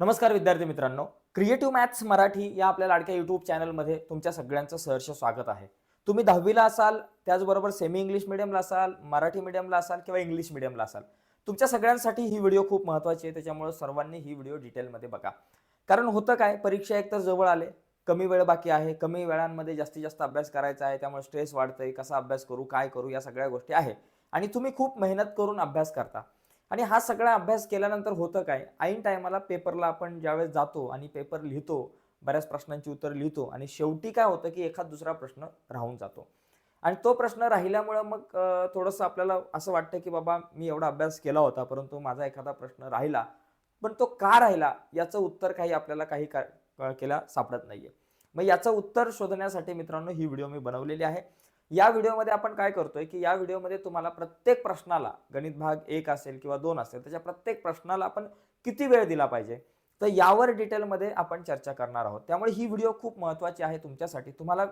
नमस्कार विद्यार्थी मित्रांनो. क्रिएटिव्ह मॅथ्स मराठी या आपल्या लाडक्या युट्यूब चॅनलमध्ये तुमच्या सगळ्यांचं सहर्ष स्वागत आहे. तुम्ही दहावीला असाल त्याचबरोबर सेमी इंग्लिश मिडियमला असाल मराठी मिडियमला असाल किंवा इंग्लिश मिडियमला असाल तुमच्या सगळ्यांसाठी ही व्हिडिओ खूप महत्त्वाची आहे. त्याच्यामुळे सर्वांनी ही व्हिडिओ डिटेलमध्ये बघा. कारण होतं काय परीक्षा एकतर जवळ आले कमी वेळ बाकी आहे कमी वेळांमध्ये जास्तीत जास्त अभ्यास करायचा आहे त्यामुळे स्ट्रेस वाढतंय कसा अभ्यास करू काय करू या सगळ्या गोष्टी आहे. आणि तुम्ही खूप मेहनत करून अभ्यास करता. आणि हा सगळा अभ्यास केल्यानंतर होतं काय? ऐन टायमाला पेपरला आपण ज्यावेळेस जातो आणि पेपर लिहितो बऱ्याच प्रश्नांची उत्तर लिहितो आणि शेवटी काय होतं की एखाद दुसरा प्रश्न राहून जातो. आणि तो प्रश्न राहिल्यामुळं मग थोडंसं आपल्याला असं वाटतं की बाबा मी एवढा अभ्यास केला होता परंतु माझा एखादा प्रश्न राहिला पण तो का राहिला याचं उत्तर काही आपल्याला काही का केला सापडत नाही आहे मग याचं उत्तर शोधण्यासाठी मित्रांनो ही व्हिडिओ मी बनवलेली आहे. या व्हिडिओमध्ये आपण काय करतोय की या व्हिडिओमध्ये तुम्हाला प्रत्येक प्रश्नाला गणित भाग एक असेल किंवा दोन असेल त्याच्या प्रत्येक प्रश्नाला आपण किती वेळ दिला पाहिजे? तर यावर डिटेलमध्ये आपण चर्चा करणार आहोत. त्यामुळे ही व्हिडिओ खूप महत्त्वाची आहे तुमच्यासाठी. तुम्हाला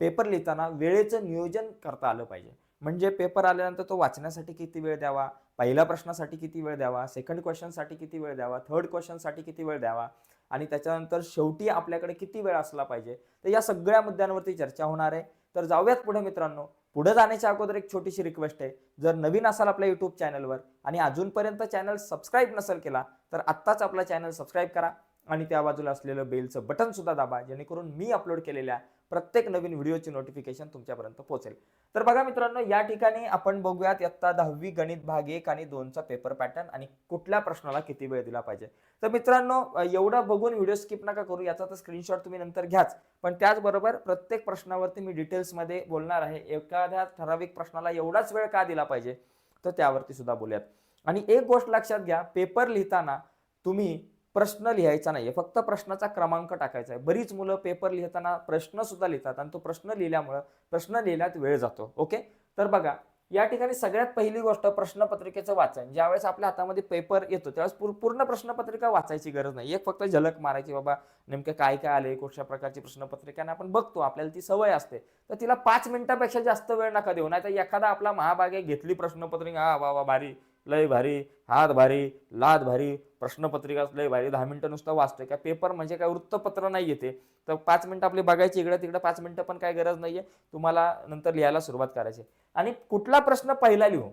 पेपर लिहिताना वेळेचं नियोजन करता आलं पाहिजे. म्हणजे पेपर आल्यानंतर तो वाचण्यासाठी किती वेळ द्यावा? पहिल्या प्रश्नासाठी किती वेळ द्यावा? सेकंड क्वेश्चनसाठी किती वेळ द्यावा? थर्ड क्वेश्चनसाठी किती वेळ द्यावा? आणि त्याच्यानंतर शेवटी आपल्याकडे किती वेळ असला पाहिजे? तर या सगळ्या मुद्द्यांवरती चर्चा होणार आहे. तर जाऊयात पुढे मित्रांनो. पुढे जाण्याच्या अगोदर एक छोटीशी रिक्वेस्ट आहे. जर नवीन असाल आपल्या युट्यूब चॅनलवर आणि अजूनपर्यंत चॅनल सबस्क्राईब नसेल केला तर आत्ताच आपला चॅनल सबस्क्राईब करा आणि त्या बाजूला असलेलं बेलचं बटन सुद्धा दाबा जेणेकरून मी अपलोड केलेल्या प्रत्येक नवीन व्हिडिओची नोटिफिकेशन तुमच्यापर्यंत पोहोचेल. तर बघा मित्रांनो या ठिकाणी आपण बघूयात इयत्ता दहावी गणित भाग एक आणि दोनचा पेपर पॅटर्न आणि कुठल्या प्रश्नाला किती वेळ दिला पाहिजे. तर मित्रांनो एवढा एवढं बघून व्हिडिओ स्किप नका करू याचा तर स्क्रीनशॉट तुम्ही नंतर घ्याच. पण त्याचबरोबर प्रत्येक प्रश्नावरती मी डिटेल्समध्ये बोलणार आहे. एखाद्या ठराविक प्रश्नाला एवढाच वेळ का दिला पाहिजे? तर त्यावरती सुद्धा बोलूयात. आणि एक गोष्ट लक्षात घ्या पेपर लिहिताना तुम्ही प्रश्न लिहायचा नाहीये. फक्त प्रश्नाचा क्रमांक टाकायचा आहे. बरीच मुलं पेपर लिहिताना प्रश्न सुद्धा लिहितात आणि तो प्रश्न लिहिल्यामुळं प्रश्न लिहिल्यात वेळ जातो. ओके? तर बघा या ठिकाणी सगळ्यात पहिली गोष्ट प्रश्नपत्रिकेचं वाचन. ज्यावेळेस आपल्या हातामध्ये पेपर येतो त्यावेळेस पूर्ण प्रश्नपत्रिका वाचायची गरज नाही. एक फक्त झलक मारायची बाबा नेमकं काय काय आले कुठच्या प्रकारची प्रश्नपत्रिका? आणि आपण बघतो आपल्याला ती सवय असते. तर तिला पाच मिनिटापेक्षा जास्त वेळ नका देऊ. नाही तर एखादा आपला महाभागे घेतली प्रश्नपत्रिका हा वा वा भारी. लय भारी हात भारी लाद भारी प्रश्नपत्रिका लय भारी. दहा मिनटं नुसतं वाचतोय. का पेपर म्हणजे काय वृत्तपत्र नाही येते तर पाच मिनटं आपली बघायची इकडं तिकडं पाच मिनटं पण काय गरज नाहीये. तुम्हाला नंतर लिहायला सुरुवात करायची. आणि कुठला प्रश्न पहिला लिहू?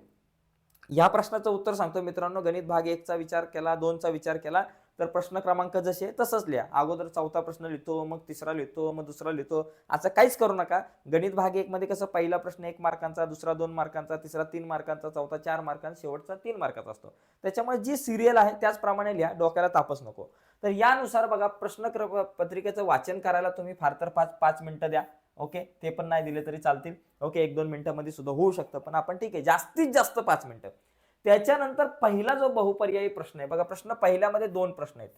या प्रश्नाचं उत्तर सांगतो मित्रांनो. गणित भाग एकचा विचार केला दोनचा विचार केला. तर प्रश्न क्रमांक जसे तसंच लिहा. अगोदर चौथा प्रश्न लिहितो मग तिसरा लिहितो मग दुसरा लिहितो. असं काहीच करू नका. गणित भाग एक मध्ये कसं पहिला प्रश्न एक मार्कांचा दुसरा दोन मार्कांचा तिसरा तीन मार्कांचा चौथा चार मार्कांचा शेवटचा तीन मार्काचा असतो. त्याच्यामुळे जी सिरियल आहे त्याचप्रमाणे लिहा. डोक्याला तापच नको. तर यानुसार बघा प्रश्न क्र- पत्रिकेचं वाचन करायला तुम्ही फार तर पाच पाच मिनिटं द्या. ओके? ते पण नाही दिले तरी चालतील. ओके? एक दोन मिनिटांमध्ये सुद्धा होऊ शकतं. पण आपण ठीक आहे. जास्तीत जास्त पाच मिनिटं. त्याच्यानंतर पहिला जो बहुपर्यायी प्रश्न आहे बघा प्रश्न पहिल्यामध्ये दोन प्रश्न आहेत.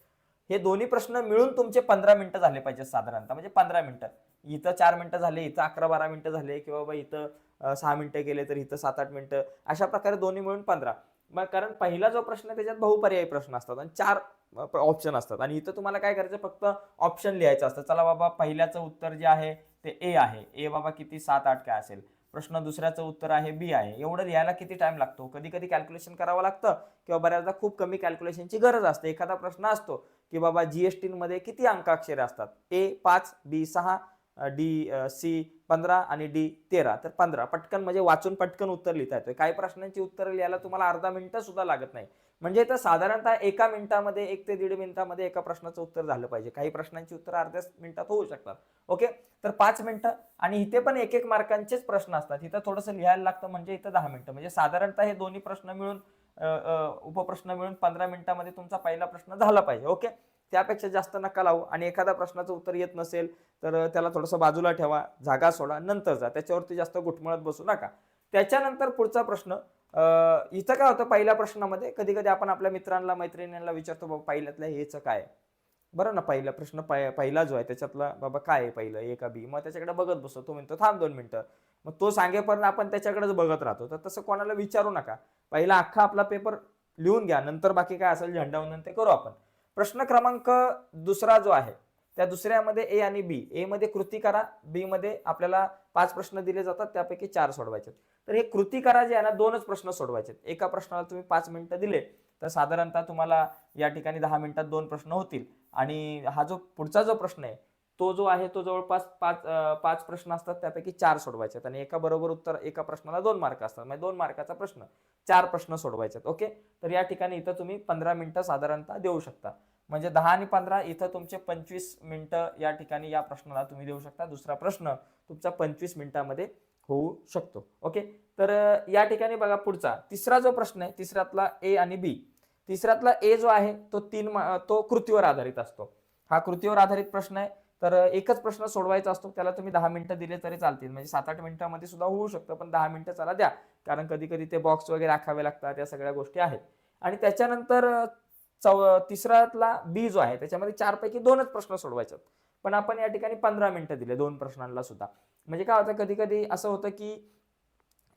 हे दोन्ही प्रश्न मिळून तुमचे पंधरा मिनिटं झाले पाहिजे साधारणतः म्हणजे पंधरा मिनिटं. इथं चार मिनिटं झाले इथं अकरा बारा मिनिटं झाले किंवा बाबा इथं सहा मिनिटं गेले तर इथं सात आठ मिनिटं. अशा प्रकारे दोन्ही मिळून पंधरा. मग कारण पहिला जो प्रश्न आहे त्याच्यात बहुपर्यायी प्रश्न असतात आणि चार ऑप्शन असतात. आणि इथं तुम्हाला काय करायचं फक्त ऑप्शन लिहायचं असतं. चला बाबा पहिल्याचं उत्तर जे आहे ते ए आहे. ए बाबा किती? सात आठ काय असेल? प्रश्न दुसऱ्याचं उत्तर आहे बी आहे. एवढं लिहायला किती टाइम लागतो? कधी कधी कॅल्क्युलेशन करावं लागतं किंवा बऱ्याचदा खूप कमी कॅल्क्युलेशनची गरज असते. एखादा प्रश्न असतो की बाबा जीएसटी मध्ये किती अंकाक्षरे असतात? ए पाच बी सहा डी सी पंधरा आणि डी तेरा. तर पंधरा. पटकन म्हणजे वाचून पटकन उत्तर लिहिता येतोय. काही प्रश्नांची उत्तरं लिहायला तुम्हाला अर्धा मिनिटं सुद्धा लागत नाही. म्हणजे तर साधारणतः एका मिनिटामध्ये एक ते दीड मिनिटामध्ये एका प्रश्नाचं उत्तर झालं पाहिजे. काही प्रश्नांची उत्तर अर्ध्या मिनिटात होऊ शकतात. ओके? तर पाच मिनिटं आणि इथे पण एक एक मार्कांचेच प्रश्न असतात. इथं थोडंसं लिहायला लागतं म्हणजे इथं दहा मिनिटं. म्हणजे साधारणतः हे दोन्ही प्रश्न मिळून उपप्रश्न मिळून पंधरा मिनिटामध्ये तुमचा पहिला प्रश्न झाला पाहिजे. ओके? त्यापेक्षा जास्त नका लावू. आणि एखादा प्रश्नाचं उत्तर येत नसेल तर त्याला थोडंसं बाजूला ठेवा जागा सोडा नंतर जा. त्याच्यावरती जास्त घुटमळत बसू नका. त्याच्यानंतर पुढचा प्रश्न इथं काय होतं पहिल्या प्रश्नामध्ये कधी कधी आपण आपल्या मित्रांना मैत्रिणींना विचारतो बाबा पहिल्यातलं हेच काय? बरं ना पहिला प्रश्न पहिला जो आहे त्याच्यातला बाबा काय आहे पहिलं ए का बी? मग त्याच्याकडे बघत बसतो. तो म्हणतो थांब दोन मिनटं. मग तो सांगेपर्यंत आपण त्याच्याकडेच बघत राहतो. तर तसं कोणाला विचारू नका. पहिला अख्खा आपला पेपर लिहून घ्या. नंतर बाकी काय असेल झंडावून ते करू आपण. प्रश्न क्रमांक दुसरा जो आहे त्या दुसऱ्यामध्ये ए आणि बी ए मध्ये कृती करा बी मध्ये आपल्याला पाच प्रश्न दिले जातात त्यापैकी चार सोडवायचे तर हे कृती करा जे आहे ना दोनच प्रश्न सोडवायचे एका प्रश्नाला तुम्ही पाच मिनिटं दिले तर साधारणतः तुम्हाला या ठिकाणी दहा मिनिटात दोन प्रश्न होतील. आणि हा जो पुढचा जो प्रश्न आहे तो जो आहे तो जवळपास पाच पाच प्रश्न असतात त्यापैकी चार सोडवायचे आहेत आणि एका बरोबर उत्तर एका प्रश्नाला दोन मार्क असतात. म्हणजे दोन मार्काचा प्रश्न चार प्रश्न सोडवायचे आहेत ओके? तर या ठिकाणी इथं तुम्ही पंधरा मिनिटं साधारणतः देऊ शकता. म्हणजे दहा आणि पंधरा इथं तुमचे पंचवीस मिनिटं या ठिकाणी या प्रश्नाला तुम्ही देऊ शकता. दुसरा प्रश्न तुमचा पंचवीस मिनिटामध्ये होऊ शकतो. ओके? तर या ठिकाणी बघा पुढचा. तिसरा जो प्रश्न आहे तिसऱ्यातला ए आणि बी तिसऱ्यातला ए जो आहे तो तीन तो कृतीवर आधारित असतो. हा कृतीवर आधारित प्रश्न आहे. तर एकच प्रश्न सोडवायचा असतो त्याला तुम्ही दहा मिनिटं दिले तरी चालतील. म्हणजे सात आठ मिनिटांमध्ये सुद्धा होऊ शकतं पण दहा मिनिटं चला द्या. कारण कधी कधी ते बॉक्स वगैरे राखावे लागतात या सगळ्या गोष्टी आहेत. आणि त्याच्यानंतर चौ तिसऱ्यातला बी जो आहे त्याच्यामध्ये चारपैकी दोनच प्रश्न सोडवायचे पण आपण या ठिकाणी पंधरा मिनिटं दिले दोन प्रश्नांना सुद्धा. म्हणजे काय होतं कधी कधी असं होतं की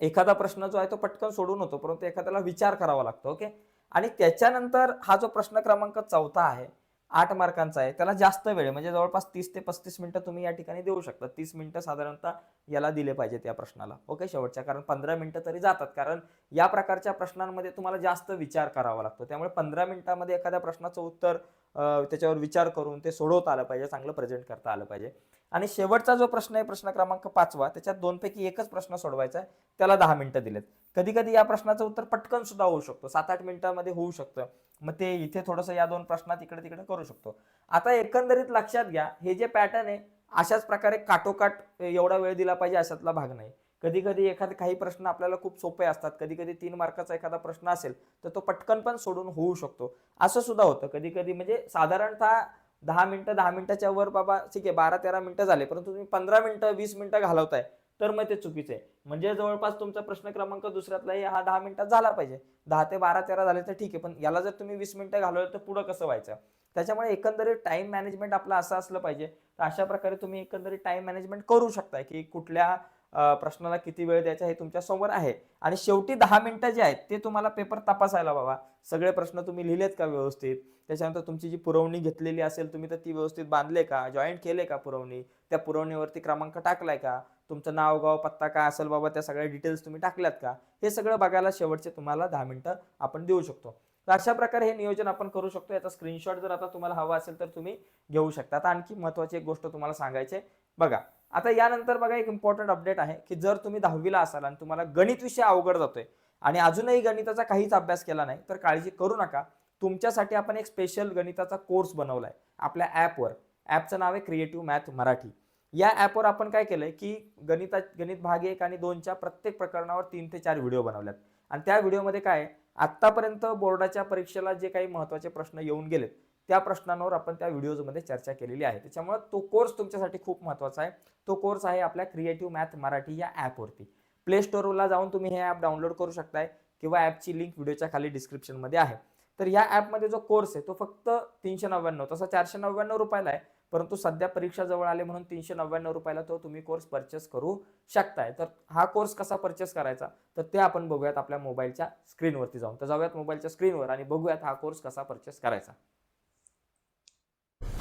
एखादा प्रश्न जो आहे तो पटकन सोडून होतो परंतु एखाद्याला विचार करावा लागतो ओके? आणि त्याच्यानंतर हा जो प्रश्न क्रमांक चौथा आहे आठ मार्कांचा आहे त्याला जास्त वेळ म्हणजे जवळपास तीस ते पस्तीस मिनिटं तुम्ही या ठिकाणी देऊ शकता. तीस मिनिटं साधारणतः याला दिले पाहिजेत या प्रश्नाला. ओके शेवटच्या. कारण पंधरा मिनिटं तरी जातात. कारण या प्रकारच्या प्रश्नांमध्ये तुम्हाला जास्त विचार करावा लागतो. त्यामुळे पंधरा मिनिटामध्ये एखाद्या प्रश्नाचं उत्तर त्याच्यावर विचार करून ते सोडवता आलं पाहिजे चांगलं प्रेझेंट करता आलं पाहिजे. आणि शेवटचा जो प्रश्न आहे प्रश्न क्रमांक पाचवा त्याच्यात दोनपैकी एकच प्रश्न सोडवायचा आहे त्याला दहा मिनिटं दिलेत. कधी कधी या प्रश्नाचं उत्तर पटकन सुद्धा होऊ शकतो. सात आठ मिनिटांमध्ये होऊ शकतं. मग ते इथे थोडंसं या दोन प्रश्नात इकडे तिकडे करू शकतो. आता एकंदरीत लक्षात घ्या हे जे पॅटर्न आहे अशाच प्रकारे काटोकाट एवढा वेळ दिला पाहिजे अशातला भाग नाही. कधी कधी एखादे काही प्रश्न आपल्याला खूप सोपे असतात. कधी कधी तीन मार्काचा एखादा प्रश्न असेल तर तो पटकन पण सोडून होऊ शकतो. असं सुद्धा होतं. कधी कधी म्हणजे साधारणतः दहा मिनटं दहा मिनटाच्या वर बाबा ठीक आहे बारा तेरा मिनटं झाले परंतु तुम्ही पंधरा मिनटं वीस मिनटं घालवताय तर मग ते चुकीचं आहे. म्हणजे जवळपास तुमचा प्रश्न क्रमांक दुसऱ्यातलाही हा दहा मिनिटात झाला पाहिजे. दहा ते बारा तेरा झाले तर ठीक आहे पण याला जर तुम्ही वीस मिनिटं घालवलं तर पुढं कसं व्हायचं? त्याच्यामुळे एकंदरीत टाईम मॅनेजमेंट आपलं असं असलं पाहिजे. तर अशा प्रकारे तुम्ही एकंदरीत टाईम मॅनेजमेंट करू शकताय की कुठल्या प्रश्नाला किती वेळ द्यायचा हे तुमच्यासमोर आहे. आणि शेवटी दहा मिनिटं जे आहेत ते तुम्हाला पेपर तपासायला बाबा सगळे प्रश्न तुम्ही लिहिलेत का व्यवस्थित? त्याच्यानंतर तुमची जी पुरवणी घेतलेली असेल तुम्ही तर ती व्यवस्थित बांधले का? जॉईंट केले का पुरवणी? त्या पुरवणीवरती क्रमांक टाकलाय का? तुमचं नाव गाव पत्ता काय असेल बाबा त्या सगळ्या डिटेल्स तुम्ही टाकल्यात का? हे सगळं बघायला शेवटचे तुम्हाला दहा मिनिटं आपण देऊ शकतो. तर अशा प्रकारे हे नियोजन आपण करू शकतो. याचा स्क्रीनशॉट जर आता तुम्हाला हवा असेल तर तुम्ही घेऊ शकता. आता आणखी महत्वाची एक गोष्ट तुम्हाला सांगायची बघा आता यानंतर बघा एक इम्पॉर्टंट अपडेट आहे की जर तुम्ही दहावीला असाल आणि तुम्हाला गणित विषय अवघड जातोय आणि अजूनही गणिताचा काहीच अभ्यास केला नाही तर काळजी करू नका. तुमच्यासाठी आपण एक स्पेशल गणिताचा कोर्स बनवलाय आपल्या ॲपवर ॲपचं नाव आहे क्रिएटिव्ह मॅथ मराठी या ॲपवर आपण काय केलंय की गणिता गणित भाग एक आणि दोनच्या प्रत्येक प्रकरणावर तीन ते चार व्हिडिओ बनवल्यात. आणि त्या व्हिडिओमध्ये काय आहे, आत्तापर्यंत बोर्डाच्या परीक्षेला जे काही महत्त्वाचे प्रश्न येऊन गेलेत त्या प्रश्नांवर आपण त्या व्हिडिओजमध्ये चर्चा केलेली आहे. त्याच्यामुळे तो कोर्स तुमच्यासाठी खूप महत्त्वाचा आहे. तो कोर्स आहे आपल्या क्रिएटिव्ह मॅथ मराठी या ॲपवरती प्ले स्टोरला जाऊन तुम्ही हे ॲप डाउनलोड करू शकताय किंवा ॲपची लिंक व्हिडिओच्या खाली डिस्क्रिप्शनमध्ये आहे. तर या ॲपमध्ये जो कोर्स आहे तो फक्त तीनशे नव्याण्णव तसा चारशे नव्याण्णव रुपयाला आहे. परंतु सध्या परीक्षा जवळ आले म्हणून तीनशे नव्याण्णव रुपयाला तो तुम्ही कोर्स परचेस करू शकताय. तर हा कोर्स कसा परचेस करायचा? तर ते आपण बघूयात आपल्या मोबाईलच्या स्क्रीनवरती जाऊन. तर जाऊयात मोबाईलच्या स्क्रीनवर आणि बघूयात हा कोर्स कसा परचेस करायचा.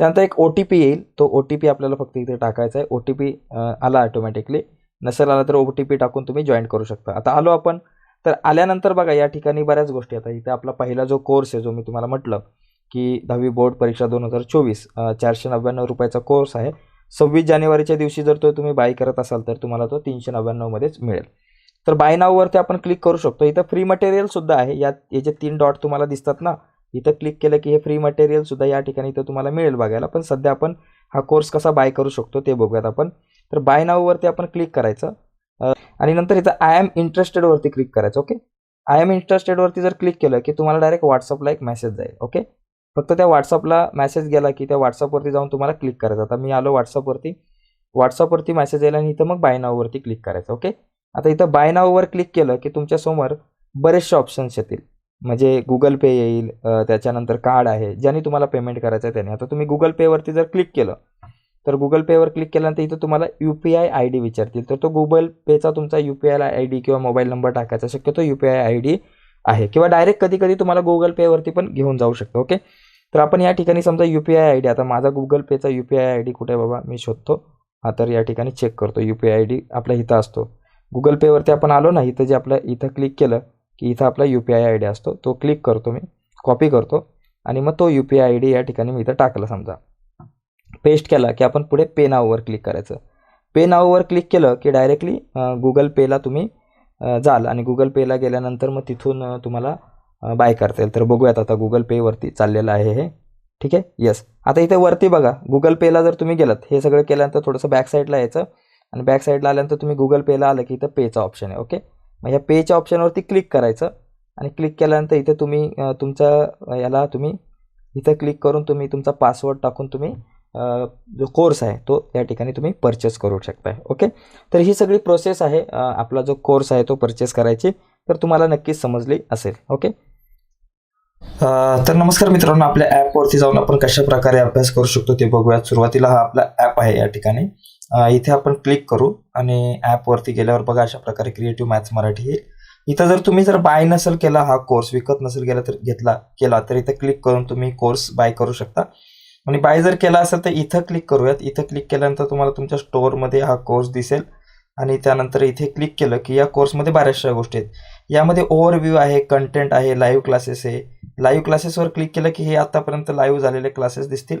त्यानंतर एक ओ टी पी येईल. तो ओ टी पी आपल्याला फक्त इथे टाकायचा आहे. ओ टी पी आला ऑटोमॅटिकली नसेल आला तर ओ टी पी टाकून तुम्ही जॉईन करू शकता. आता आलो आपण. तर आल्यानंतर बघा या ठिकाणी बऱ्याच गोष्टी आता इथे आपला पहिला जो कोर्स आहे जो मी तुम्हाला म्हटलं की दहावी बोर्ड परीक्षा दोन हजार चोवीस चारशे नव्याण्णव रुपयाचा कोर्स आहे. सव्वीस जानेवारीच्या दिवशी जर तो तुम्ही बाय करत असाल तर तुम्हाला तो तीनशे नव्याण्णवमध्येच मिळेल. तर बाय नाववरती आपण क्लिक करू शकतो. इथं फ्री मटेरियल सुद्धा आहे. यात याचे तीन डॉट तुम्हाला दिसतात ना इथं क्लिक केलं की हे फ्री मटेरियल सुद्धा या ठिकाणी इथं तुम्हाला मिळेल बघायला. पण सध्या आपण हा कोर्स कसा बाय करू शकतो ते बघूयात आपण. तर बाय नाववरती आपण क्लिक करायचं. आणि नंतर इथं आय एम इंटरेस्टेडवरती क्लिक करायचं ओके आय एम इंटरेस्टेडवरती जर क्लिक केलं की तुम्हाला डायरेक्ट व्हॉट्सअपला एक मेसेज जाईल ओके फक्त त्या व्हॉट्सअपला मेसेज गेला की त्या व्हॉट्सअपवरती जाऊन तुम्हाला क्लिक करायचं. आता मी आलो व्हॉट्सअपवरती व्हॉट्सअपवरती मेसेज येईल आणि इथं मग बाय नाववरती क्लिक करायचं ओके आता इथं बाय नाववर क्लिक केलं की तुमच्यासमोर बरेचसे ऑप्शन्स येतील. म्हणजे गुगल पे येईल त्याच्यानंतर कार्ड आहे ज्याने तुम्हाला पेमेंट करायचं आहे त्याने. आता तुम्ही गुगल पेवरती जर क्लिक केलं तर गुगल पेवर क्लिक केल्यानंतर इथं तुम्हाला U P I I D विचारतील. तर तो गुगल पेचा तुमचा U P I I D किंवा मोबाईल नंबर टाकायचा शक्यतो U P I I D आहे. किंवा डायरेक्ट कधी कधी तुम्हाला गुगल पेवरती पण घेऊन जाऊ शकतो ओके तर आपण या ठिकाणी समजा U P I I D आता माझा गुगल पेचा U P I I D कुठे आहे बाबा? मी शोधतो. हा तर या ठिकाणी चेक करतो. U P I I D आपल्या इथं असतो. गुगल पेवरती आपण आलो ना इथं जे आपलं इथं क्लिक केलं की इथं आपला U P I I D असतो तो क्लिक करतो मी कॉपी करतो आणि मग तो U P I I D या ठिकाणी मी इथं टाकला समजा. पेस्ट केला की आपण पुढे पे नाववर क्लिक करायचं. पे नाववर क्लिक केलं की डायरेक्टली गुगल पेला तुम्ही जाल आणि गुगल पेला गेल्यानंतर मग तिथून तुम्हाला बाय करता येईल. तर बघूयात आता गुगल पेवरती चाललेलं आहे हे. ठीक आहे? येस आता इथे वरती बघा. गुगल पेला जर तुम्ही गेलात हे सगळं केल्यानंतर थोडंसं बॅक साईडला यायचं. आणि बॅक साईडला आल्यानंतर तुम्ही गुगल पेला आलं की इथं पेचा ऑप्शन आहे. ओके मग ह्या पेच्या ऑप्शनवरती क्लिक करायचं. आणि क्लिक केल्यानंतर इथे तुम्ही तुमचा याला तुम्ही इथं क्लिक करून तुम्ही तुमचा पासवर्ड टाकून तुम्ही जो कोर्स आहे तो या ठिकाणी तुम्ही परचेस करू शकताय. ओके तर ही सगळी प्रोसेस आहे आपला जो कोर्स आहे तो परचेस करायची. तर तुम्हाला नक्कीच समजली असेल. ओके तर नमस्कार मित्रांनो आपल्या ॲपवरती जाऊन आपण कशा प्रकारे अभ्यास करू शकतो ते बघूयात. सुरुवातीला हा आपला ॲप आहे या ठिकाणी. इथे आपण क्लिक करू आणि ॲपवरती गेल्यावर बघा अशा प्रकारे क्रिएटिव्ह मॅथ्स मराठी येईल इथं जर तुम्ही जर बाय नसेल केला हा कोर्स विकत नसेल गेला तर घेतला केला तर इथं क्लिक करून तुम्ही कोर्स बाय करू शकता. आणि बाय जर केला असेल तर इथं क्लिक करूयात. इथं क्लिक केल्यानंतर तुम्हाला तुमच्या स्टोअरमध्ये हा कोर्स दिसेल. आणि त्यानंतर इथे क्लिक केलं की या कोर्समध्ये बऱ्याचशा गोष्टी आहेत. यामध्ये ओव्हरव्ह्यू आहे कंटेंट आहे लाईव्ह क्लासेस आहे. लाईव्ह क्लासेसवर क्लिक केलं की हे आतापर्यंत लाईव्ह झालेले क्लासेस दिसतील.